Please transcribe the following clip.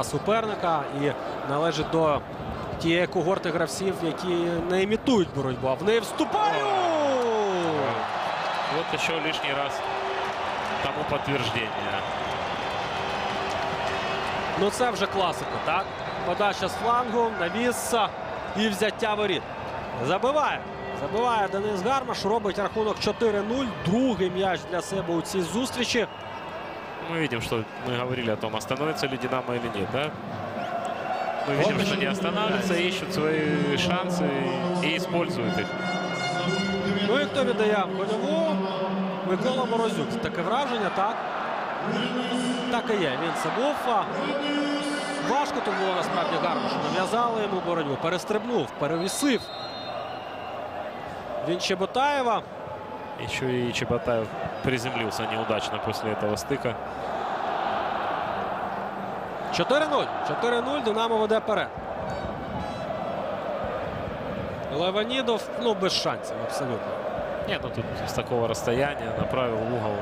на суперника і належить до тієї когорти гравців, які не імітують боротьбу, а в неї вступають. Вот еще лишний раз тому подтверждение. Ну це вже класика, так? Подача з флангу, навіс і взяття воріт. Забиває. Забиває Денис Гармаш, робить рахунок 4-0. Другий м'яч для себе у цій зустрічі Мы видим, что мы говорили о том, остановится ли Динамо или нет, да? Мы видим, что не останавливаются, ищут свои шансы и используют их. Ну і хто віддає гольову? Микола Морозюк. Таке враження, так? Так і є. Він це був. А Важко тут було насправді Гармашу. Нав'язали йому боротьбу. Перестрибнув, перевісив. Він Чеботаєва. Еще и Чеботаев приземлился неудачно после этого стыка. 4-0. 4-0. Динамо веде вперед. Леванідов, ну, без шансів, абсолютно. Нет, ну тут с такого расстояния направил в угол.